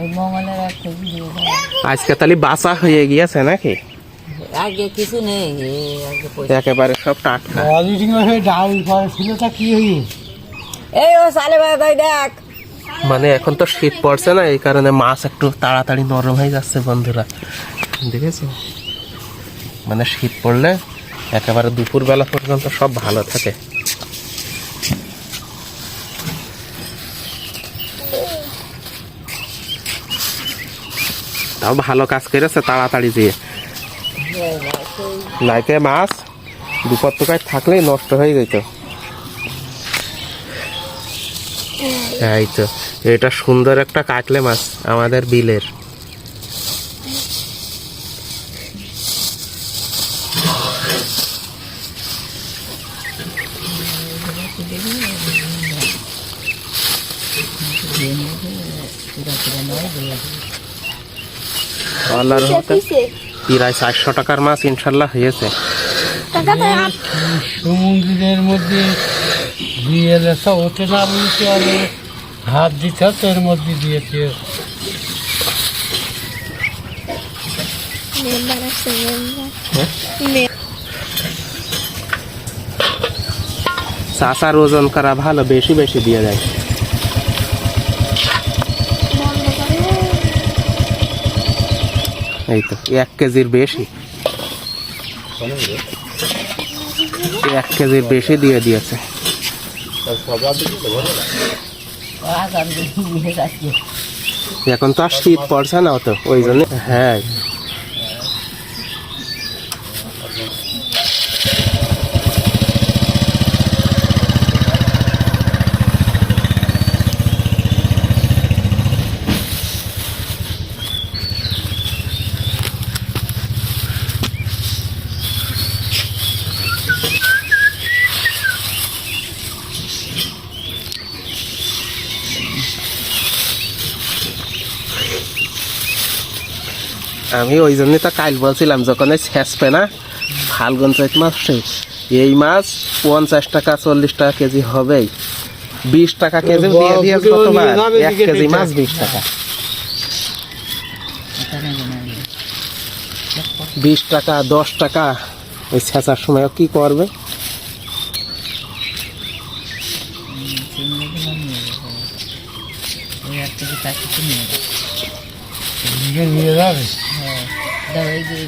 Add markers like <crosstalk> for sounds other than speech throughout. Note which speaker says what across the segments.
Speaker 1: ওই মঙ্গলের এক কেজি দিয়ে দাও
Speaker 2: আজকে তাহলে বাসা হয়ে গিয়েছে নাকি?
Speaker 1: আগে কিছু নেই
Speaker 2: একেবারে সব টাটকা।
Speaker 3: অলিটিং হয়ে ডাউন করে ছিলটা কি
Speaker 1: এই ও সালে ভাই দেখ।
Speaker 2: মানে এখন তো শীত পড়ছে না এই কারণে মাছ একটু তাড়াতাড়ি নরম হয়ে যাচ্ছে বন্ধুরা। দেখেছ? মানে শীত পড়লে একেবারে দুপুর বেলা পর্যন্ত সব ভালো থাকে। তাও ভালো কাজ করেছে তাড়াতাড়ি দিয়ে নাইতে মাছ দুপুর তোকায় থাকলেই নষ্ট হয়ে যেত এই তো এটা সুন্দর একটা কাটলে মাছ আমাদের বিলের আল্লাহর রহমতে প্রায় চারশো টাকার মাছ ইনশাল্লাহ হয়েছে।
Speaker 3: সমুদ্রের মধ্যে দিয়ে লেসা ওঠে না বুঝতে হবে হাত দিতে হতো এর মধ্যে দিয়েছে
Speaker 4: মেম্বার
Speaker 2: চাষার ওজন করা ভালো বেশি বেশি দিয়ে দেয়। এই তো, এক কেজির বেশি। এক কেজির বেশি দিয়ে দিয়েছে। এখন তো আর শীত পড়ছে না অত, ওই জন্য। হ্যাঁ। আমি ওই জন্য তো কাল বলছিলাম যখন এই শেষপে না ফাল্গুন চৈত মাসে এই মাছ পঞ্চাশ টাকা চল্লিশ টাকা কেজি হবেই। বিশ টাকা কেজি দিয়ে দিয়েছে
Speaker 3: যাবে
Speaker 2: এক কেজি মাছ বিশ টাকা। বিশ টাকা দশ টাকা ওই ছেঁচার সময় কি করবে?
Speaker 1: ওই নিয়ে যাবে। যে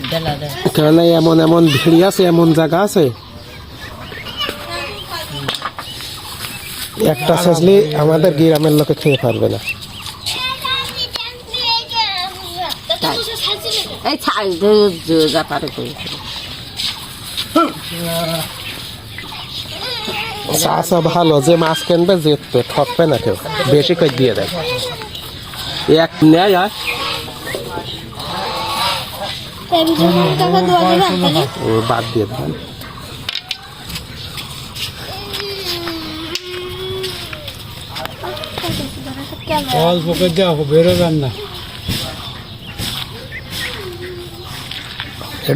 Speaker 2: কেননা এমন এমন ভিড়ি আছে এমন জায়গা আছে। একটা শেষলি আমাদের গ্রামের লোকে খেয়ে পারবে না।
Speaker 1: যা
Speaker 2: চাষা ভালো যে মাছ কিনবে জিতবে ঠকবে না কেউ। বেশি করে দিয়ে দেয়। এক নেয় আর
Speaker 4: টাকা দেওয়া দিবেন তাহলে
Speaker 2: ও বাদ দিয়ে দেবেন
Speaker 3: অল্প করে দেওয়া বেরোবেন না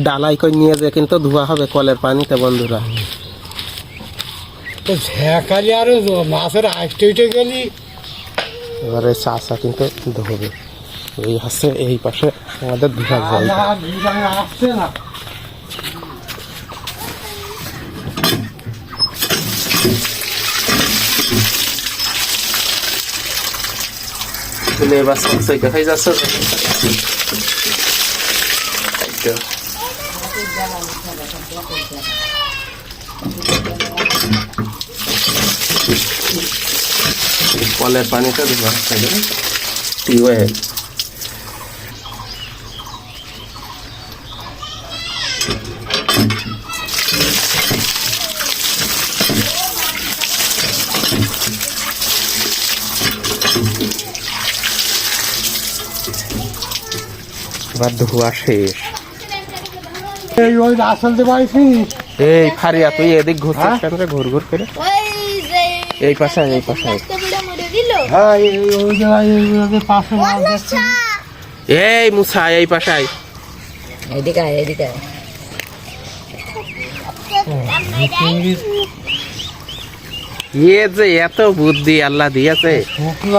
Speaker 2: ডালাই করে নিয়ে যে কিন্তু ধোয়া হবে কলের পানিতে বন্ধুরা
Speaker 3: তো ঝেঁকালি আরও মাছের আইটে উঠে গেলি
Speaker 2: এবারে চাষা কিন্তু ধোবে এই হচ্ছে এই পাশে আমাদের
Speaker 3: আল্লাহ দুজনে আসছে না।
Speaker 2: তো। এই কলের পানিটা হচ্ছে টিউবওয়েল এবার ধোয়া শেষ।
Speaker 3: এই ওই আসল দেবাইছি
Speaker 2: এই ফারিয়া তুই এদিক ঘুরছিস? কেন রে ঘুর ঘুর করে। এই পাশে এই পাশে
Speaker 3: হ্যাঁ এই ওই জায়গায় এই পাশে
Speaker 2: এই মুসা এই পাশে আয়।
Speaker 1: এদিকে আয়, এদিকে আয়।
Speaker 2: ইয়ে যে এত বুদ্ধি আল্লাহ দিয়েছে।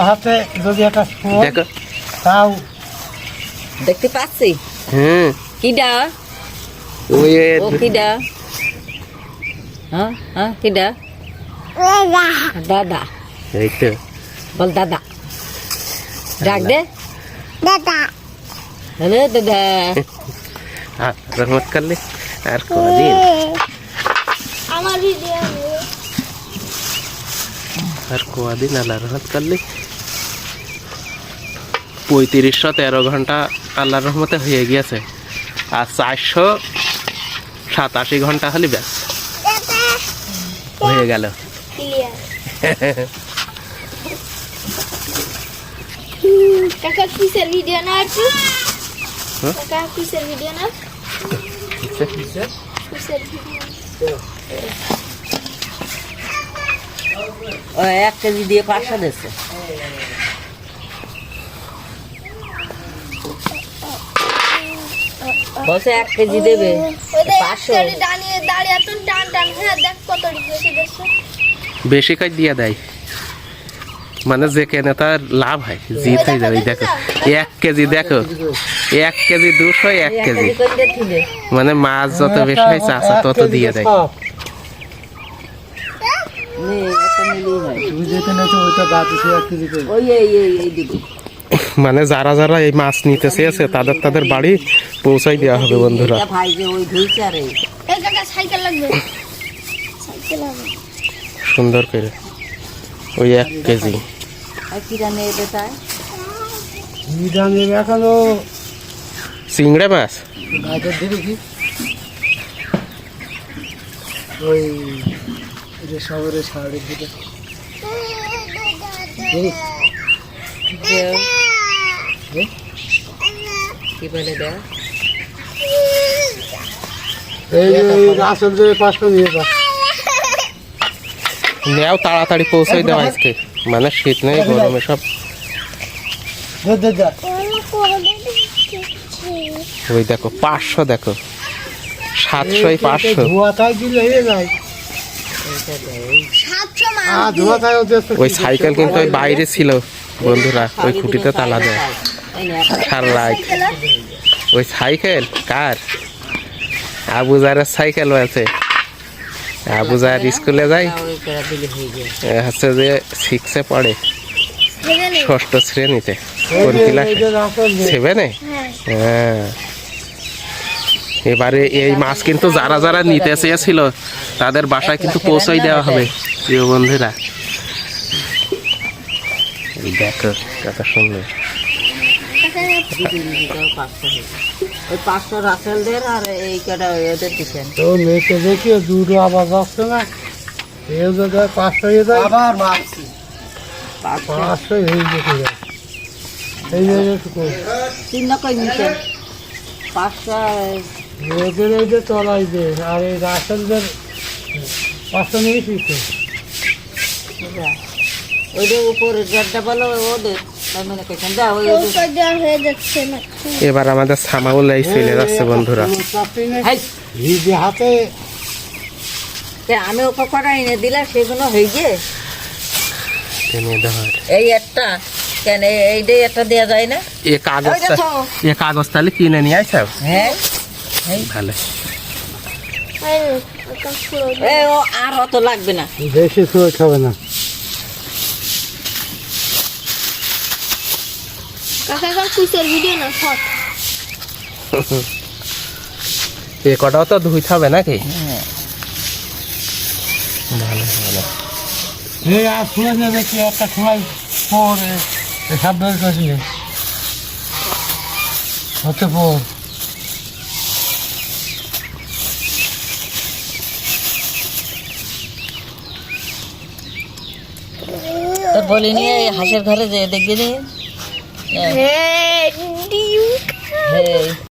Speaker 3: হাতে যদি একটা
Speaker 2: দেখো।
Speaker 3: তাও
Speaker 1: দেখতে পাচ্ছি?
Speaker 2: হুম
Speaker 1: কিডা?
Speaker 2: ওই
Speaker 1: ও কিডা? হ্যাঁ হ্যাঁ কিডা? দাদা।
Speaker 2: এই তো।
Speaker 1: বল দাদা। ডাক দে।
Speaker 4: দাদা।
Speaker 1: হ্যালো দাদা।
Speaker 2: আর রহমত করলে? আর কদিন?
Speaker 4: আমার ভিডিও
Speaker 2: আর কদিন আল্লাহ রহমত করলে? পঁয়ত্রিশশো তেরো ঘণ্টা আল্লাহ রহমতে হয়ে গিয়েছে। আর চারশো সাতাশি ঘণ্টা হলে ব্যাস। হয়ে গেল।
Speaker 4: ক্লিয়ার কাকা কিসের ভিডিও না একটু?
Speaker 2: হ্যাঁ?
Speaker 4: কাকা কিসের ভিডিও না? কিসের ভিডিও
Speaker 1: ও এক কেজি দিয়ে পাঁচশো দিচ্ছে বলছে এক কেজি দেবে। পাঁচশো।
Speaker 4: হ্যাঁ বেশি
Speaker 2: কাজ দিয়ে দেয়? মানে যে কেনে তার লাভ হয় জিত হয়ে যাবে দেখো। এক কেজি দেখো এক কেজি দুশো এক কেজি। মানে মাছ যত বেশি হয় চাষা তত দিয়ে দেয়।
Speaker 1: হয় ওই এই এই এই দিবি
Speaker 2: মানে যারা যারা এই মাছ নিতে চেয়েছে তাদের তাদের বাড়ি পৌঁছাই দেওয়া হবে বন্ধুরা। সুন্দর করে। ওই এক কেজি। চিংড়ে মাছ?
Speaker 3: গাছের ওই শহরে সাড়ে দিকে।
Speaker 1: যে কি বলে দেখ
Speaker 3: এই যে রাসেল যে পাঁচটা নিয়ে যা।
Speaker 2: নেও তাড়াতাড়ি পৌঁছাই দেওয়া আজকে। মানে শীত নেই গরমে সব ওই দেখো পাঁচশো দেখো। সাতশোই পাঁচশো।
Speaker 4: সাতশো
Speaker 3: ওদের
Speaker 2: ওই সাইকেল কিন্তু ওই বাইরে ছিল। বন্ধুরা ওই খুঁটিতে তালা দেয়।
Speaker 1: এই নে, একটা
Speaker 2: সার লাইট ওই সাইকেল? কার? আবুজারের সাইকেল আছে। আবুজার স্কুলে যায়? হচ্ছে যে সিক্সে পড়ে। ষষ্ঠ শ্রেণীতে। কোন সেভেনে
Speaker 4: হ্যাঁ।
Speaker 2: এবারে এই মাছ কিন্তু যারা যারা নিতে চেয়েছিল তাদের বাসায় কিন্তু পৌঁছাই দেওয়া হবে প্রিয় বন্ধুরা। দেখো কত সুন্দর।
Speaker 1: ওই পাঁচশো রাসেলদের আর এই কটা ওদের দিচ্ছেন
Speaker 3: তো মেয়েকে দেখি দুটো আবার যাচ্ছে না। যদি পাঁচশো হয়ে যায়। আবার
Speaker 1: পাঁচশো
Speaker 3: হয়ে যেতে এই যে একটু
Speaker 1: তিন নকই নিচ্ছেন পাঁচশো
Speaker 3: এই যে আর এই রাসেলদের পাঁচশো নিয়েছিস তো
Speaker 1: ওই উপরে জেডটা বলো ওদের।
Speaker 2: এবার আমাদের সামাউল এই চলে যাচ্ছে বন্ধুরা।
Speaker 3: হাতে
Speaker 1: আমি ওকে কটা এনে দিলাম সেগুলো হয়ে যে
Speaker 2: টেনে দেওয়ার
Speaker 1: এই একটা কেন এইটাই একটা দেওয়া যায় না?
Speaker 2: এ
Speaker 1: দেখো।
Speaker 2: এ কাগজ তাহলে কিনে নিয়ে
Speaker 1: হ্যাঁ।
Speaker 2: ভালো।
Speaker 1: আর অত লাগবে না।
Speaker 3: বেশি সুযোগ না।
Speaker 4: কাকা কাকা কুইসের ভিডিও না শর্ট। <laughs>
Speaker 2: এ কটাও তো ধুইতে হবে নাকি?
Speaker 1: হ্যাঁ।
Speaker 2: ভালো ভালো।
Speaker 3: এই আর শুনে কি একটা সময় পর সব বের করেছিলেন হতে পর।
Speaker 1: তোর বলি নিয়ে এই হাঁসের ঘরে যে দেখবি নি
Speaker 4: হ্যাঁ ডিম
Speaker 1: হ্যাঁ